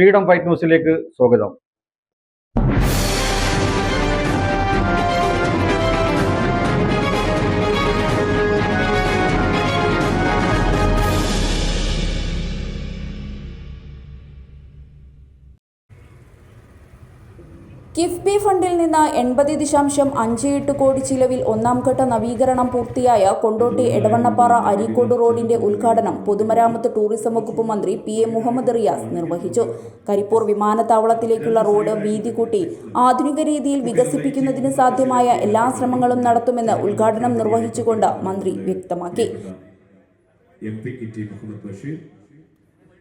Freedom fight ന്യൂസിലേക്ക് സ്വാഗതം. കിഫ്ബി ഫണ്ടിൽ നിന്ന് എൺപത് ദശാംശം അഞ്ച് എട്ട് കോടി ചിലവിൽ ഒന്നാം ഘട്ട നവീകരണം പൂർത്തിയായ കൊണ്ടോട്ടി എടവണ്ണപ്പാറ അരീക്കോട് റോഡിന്റെ ഉദ്ഘാടനം പൊതുമരാമത്ത് ടൂറിസം വകുപ്പ് മന്ത്രി പി എ മുഹമ്മദ് റിയാസ് നിർവഹിച്ചു. കരിപ്പൂർ വിമാനത്താവളത്തിലേക്കുള്ള റോഡ് വീതി കൂട്ടി ആധുനിക രീതിയിൽ വികസിപ്പിക്കുന്നതിന് സാധ്യമായ എല്ലാ ശ്രമങ്ങളും നടത്തുമെന്ന് ഉദ്ഘാടനം നിർവഹിച്ചുകൊണ്ട് മന്ത്രി വ്യക്തമാക്കി.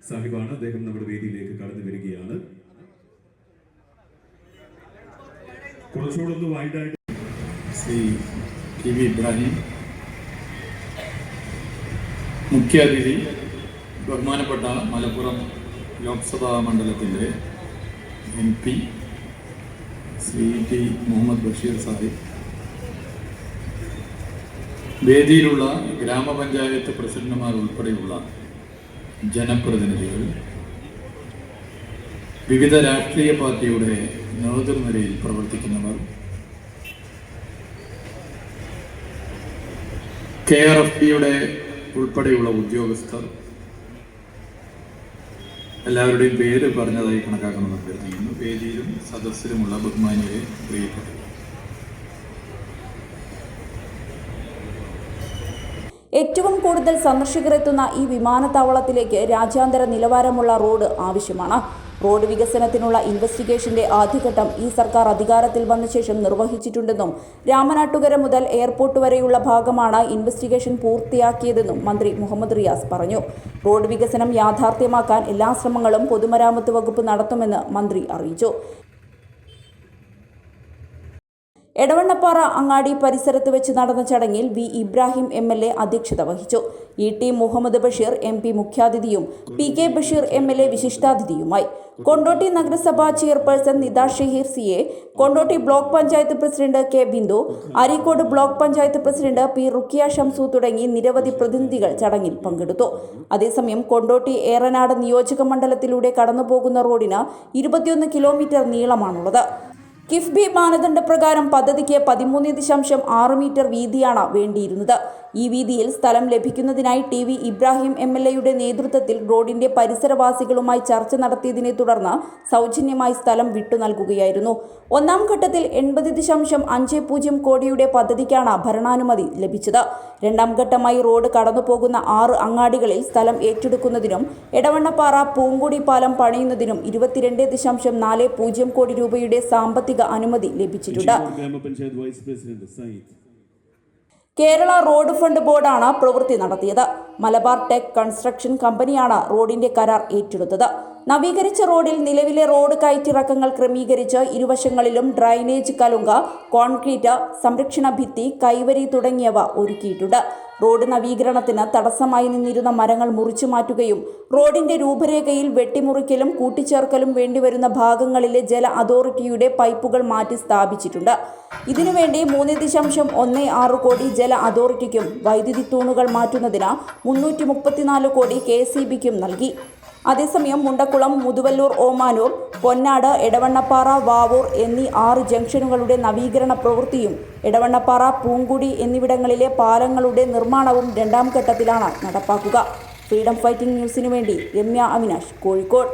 സാഹിബാണ്. അദ്ദേഹം നമ്മുടെ വേദിയിലേക്ക് കടന്നു വരികയാണ്. കുറച്ചുകൂടെ ഒന്ന് വൈഡായിട്ട് ശ്രീ വി ഇബ്രാഹിം മുഖ്യാതിഥി ബഹുമാനപ്പെട്ട മലപ്പുറം ലോക്സഭാ മണ്ഡലത്തിന്റെ M P Shri T Muhammad Basheer Sahib വേദിയിലുള്ള ഗ്രാമപഞ്ചായത്ത് പ്രസിഡന്റുമാർ ഉൾപ്പെടെയുള്ള ജനപ്രതിനിധികൾ വിവിധ രാഷ്ട്രീയ പാർട്ടിയുടെ നേതൃനിരയിൽ പ്രവർത്തിക്കുന്നവർ. കെ ആർ എഫ് ഡിയുടെ ഉൾപ്പെടെയുള്ള ഉദ്യോഗസ്ഥർ എല്ലാവരുടെയും പേര് പറഞ്ഞതായി കണക്കാക്കണമെന്ന് അഭ്യർത്ഥിക്കുന്നു. വേദിയിലും സദസ്സിലുമുള്ള ബഹുമാനിയെ പ്രിയപ്പെട്ടു ഏറ്റവും കൂടുതൽ സന്ദർശകരെത്തുന്ന ഈ വിമാനത്താവളത്തിലേക്ക് രാജ്യാന്തര നിലവാരമുള്ള റോഡ് ആവശ്യമാണ്. റോഡ് വികസനത്തിനുള്ള ഇൻവെസ്റ്റിഗേഷന്റെ ആദ്യഘട്ടം ഈ സർക്കാർ അധികാരത്തിൽ വന്ന ശേഷം നിർവഹിച്ചിട്ടുണ്ടെന്നും രാമനാട്ടുകര മുതൽ എയർപോർട്ട് വരെയുള്ള ഭാഗമാണ് ഇൻവെസ്റ്റിഗേഷൻ പൂർത്തിയാക്കിയതെന്നും മന്ത്രി മുഹമ്മദ് റിയാസ് പറഞ്ഞു. റോഡ് വികസനം യാഥാർത്ഥ്യമാക്കാൻ എല്ലാ ശ്രമങ്ങളും പൊതുമരാമത്ത് വകുപ്പ് നടത്തുമെന്ന് മന്ത്രി അറിയിച്ചു. എടവണ്ണപ്പാറ അങ്ങാടി പരിസരത്ത് വെച്ച് നടന്ന ചടങ്ങിൽ V Ibrahim M L A അധ്യക്ഷത വഹിച്ചു. E T Muhammad Basheer M P മുഖ്യാതിഥിയും P K Basheer M L A വിശിഷ്ടാതിഥിയുമായി. Kondotty നഗരസഭാ chairperson Nitha Shaheer C A Kondotty block panchayat president K Bindu Areekode block panchayat president P Rukkiya Shamsu തുടങ്ങി നിരവധി പ്രതിനിധികൾ ചടങ്ങിൽ പങ്കെടുത്തു. അതേസമയം കൊണ്ടോട്ടി ഏറനാട് നിയോജക മണ്ഡലത്തിലൂടെ കടന്നുപോകുന്ന റോഡിന് ഇരുപത്തിയൊന്ന് കിലോമീറ്റർ നീളമാണുള്ളത്. കിഫ്ബി മാനദണ്ഡ പ്രകാരം പദ്ധതിക്ക് പതിമൂന്ന് ദശാംശം ആറ് മീറ്റർ വീതിയാണ് വേണ്ടിയിരുന്നത്. ഈ വീതിയിൽ സ്ഥലം ലഭിക്കുന്നതിനായി T V Ibrahim M L എയുടെ നേതൃത്വത്തിൽ റോഡിന്റെ പരിസരവാസികളുമായി ചർച്ച നടത്തിയതിനെ തുടർന്ന് സൗജന്യമായി സ്ഥലം വിട്ടു നൽകുകയായിരുന്നു. ഒന്നാം ഘട്ടത്തിൽ എൺപത് ദശാംശം അഞ്ച് പൂജ്യം കോടിയുടെ പദ്ധതിക്കാണ് ഭരണാനുമതി ലഭിച്ചത്. രണ്ടാം ഘട്ടമായി റോഡ് കടന്നുപോകുന്ന ആറ് അങ്ങാടികളിൽ സ്ഥലം ഏറ്റെടുക്കുന്നതിനും എടവണ്ണപ്പാറ പൂങ്കുടി പാലം പണിയുന്നതിനും ഇരുപത്തിരണ്ട് ദശാംശം നാല് പൂജ്യം കോടി രൂപയുടെ സാമ്പത്തിക അനുമതി ലഭിച്ചിട്ടുണ്ട്. കേരള റോഡ് ഫണ്ട് ബോർഡാണ് പ്രവൃത്തി നടത്തിയത്. മലബാർ ടെക് കൺസ്ട്രക്ഷൻ കമ്പനിയാണ് റോഡിന്റെ കരാർ ഏറ്റെടുത്തത്. നവീകരിച്ച റോഡിൽ നിലവിലെ റോഡ് കയറ്റിറക്കങ്ങൾ ക്രമീകരിച്ച് ഇരുവശങ്ങളിലും ഡ്രൈനേജ് കലുങ്ക കോൺക്രീറ്റ് സംരക്ഷണ ഭിത്തി കൈവരി തുടങ്ങിയവ ഒരുക്കിയിട്ടുണ്ട്. റോഡ് നവീകരണത്തിന് തടസ്സമായി നിന്നിരുന്ന മരങ്ങൾ മുറിച്ചു മാറ്റുകയും റോഡിന്റെ രൂപരേഖയിൽ വെട്ടിമുറിക്കലും കൂട്ടിച്ചേർക്കലും വേണ്ടിവരുന്ന ഭാഗങ്ങളിലെ ജല അതോറിറ്റിയുടെ പൈപ്പുകൾ മാറ്റി സ്ഥാപിച്ചിട്ടുണ്ട്. ഇതിനുവേണ്ടി മൂന്ന് ദശാംശം ഒന്ന് ആറ് കോടി ജല അതോറിറ്റിക്കും വൈദ്യുതി തൂണുകൾ മാറ്റുന്നതിന് മുന്നൂറ്റി മുപ്പത്തിനാല് കോടി കെ സി ബിക്കും നൽകി. അതേസമയം മുണ്ടക്കുളം മുതുവല്ലൂർ ഓമാനൂർ പൊന്നാട് എടവണ്ണപ്പാറ വാവൂർ എന്നീ ആറ് ജംഗ്ഷനുകളുടെ നവീകരണ പ്രവൃത്തിയും എടവണ്ണപ്പാറ പൂങ്കുടി എന്നിവിടങ്ങളിലെ പാലങ്ങളുടെ നിർമ്മാണവും രണ്ടാം ഘട്ടത്തിലാണ് നടപ്പാക്കുക. ഫ്രീഡം ഫൈറ്റിംഗ് ന്യൂസിനു വേണ്ടി രമ്യ അവിനാഷ് കോഴിക്കോട്.